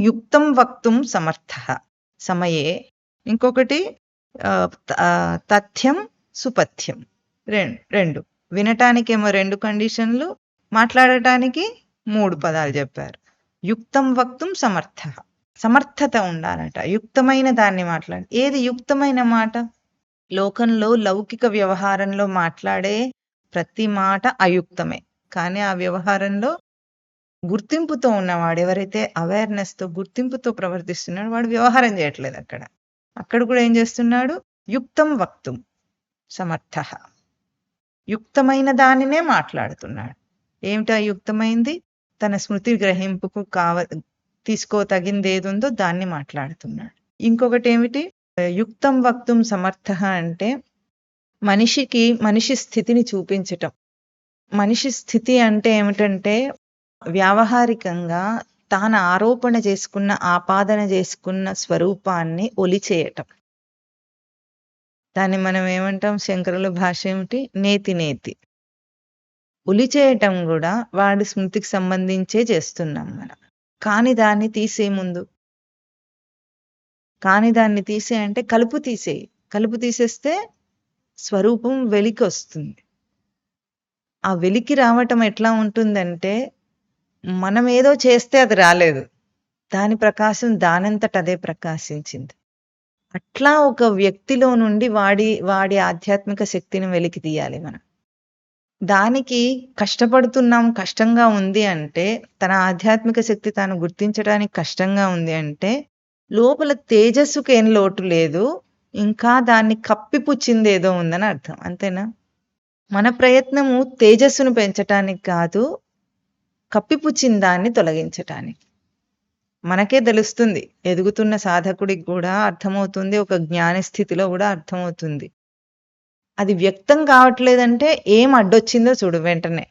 యుక్తం వక్తుం సమర్థ. సమయే. ఇంకొకటి తథ్యం సుపథ్యం. రెండు రెండు. వినటానికేమో రెండు కండిషన్లు మాట్లాడటానికి మూడు పదాలు చెప్పారు. యుక్తం వక్తుం సమర్థ. సమర్థత ఉండాలట. యుక్తమైన దాన్ని మాట్లాడి. ఏది యుక్తమైన మాట? లోకంలో లౌకిక వ్యవహారంలో మాట్లాడే ప్రతి మాట అయుక్తమే. కానీ ఆ వ్యవహారంలో గుర్తింపుతో ఉన్నవాడు ఎవరైతే అవేర్నెస్తో గుర్తింపుతో ప్రవర్తిస్తున్నాడో వాడు వ్యవహారం చేయట్లేదు అక్కడ. అక్కడ కూడా ఏం చేస్తున్నాడు? యుక్తం వక్తుం సమర్థ. యుక్తమైన దానినే మాట్లాడుతున్నాడు. ఏమిటా యుక్తమైంది? తన స్మృతి గ్రహింపుకు కావ తీసుకో తగింది ఏది ఉందో దాన్ని మాట్లాడుతున్నాడు. ఇంకొకటి ఏమిటి? యుక్తం వక్తుం సమర్థ అంటే మనిషికి మనిషి స్థితిని చూపించటం. మనిషి స్థితి అంటే ఏమిటంటే వ్యావహారికంగా తాను ఆరోపణ చేసుకున్న ఆపాదన చేసుకున్న స్వరూపాన్ని ఒలిచేయటం. దాన్ని మనం ఏమంటాం? శంకరుల భాష ఏమిటి? నేతి నేతి. ఉలిచేయటం కూడా వాడి స్మృతికి సంబంధించే చేస్తున్నాం మనం. కాని దాన్ని తీసే ముందు. కాని దాన్ని తీసే అంటే కలుపు తీసేయి కలుపు తీసేస్తే స్వరూపం వెలికి వస్తుంది ఆ వెలికి రావటం ఎట్లా ఉంటుందంటే మనం ఏదో చేస్తే అది రాలేదు. దాని ప్రకాశం దానంతట అదే ప్రకాశించింది. అట్లా ఒక వ్యక్తిలో నుండి వాడి వాడి ఆధ్యాత్మిక శక్తిని వెలికి తీయాలి మనం. దానికి కష్టపడుతున్నాం కష్టంగా ఉంది అంటే తన ఆధ్యాత్మిక శక్తి తాను గుర్తించడానికి కష్టంగా ఉంది అంటే లోపల తేజస్సుకి ఏం లోటు లేదు ఇంకా దాన్ని కప్పిపుచ్చింది ఏదో ఉందని అర్థం. అంతేనా? మన ప్రయత్నము తేజస్సును పెంచటానికి కాదు కప్పిపుచ్చిన దాన్ని తొలగించటానికి. మనకే తెలుస్తుంది ఎదుగుతున్న సాధకుడికి కూడా అర్థమవుతుంది ఒక జ్ఞాన స్థితిలో కూడా అర్థమవుతుంది. అది వ్యక్తం కావట్లేదంటే ఏం అడ్డొచ్చిందో చూడు వెంటనే.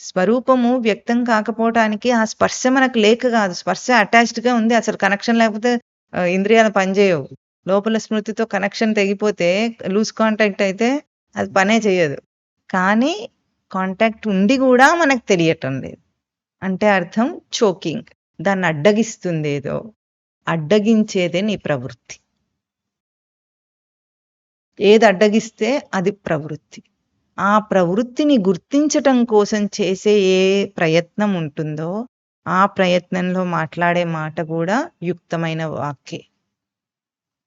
స్వరూపము వ్యక్తం కాకపోవటానికి ఆ స్పర్శ మనకు లేక కాదు స్పర్శ అటాచ్డ్గా ఉంది అసలు కనెక్షన్ లేకపోతే ఇంద్రియాలు పనిచేయవు. లోపల స్మృతితో కనెక్షన్ తెగిపోతే లూజ్ కాంటాక్ట్ అయితే అది పనే చేయదు. కానీ కాంటాక్ట్ ఉండి కూడా మనకు తెలియటం లేదు. అంటే అర్థం చోకింగ్. దాన్ని అడ్డగిస్తుంది ఏదో అడ్డగించేదే నీ ప్రవృత్తి. ఏది అడ్డగిస్తే అది ప్రవృత్తి. ఆ ప్రవృత్తిని గుర్తించటం కోసం చేసే ఏ ప్రయత్నం ఉంటుందో ఆ ప్రయత్నంలో మాట్లాడే మాట కూడా యుక్తమైన వాక్యే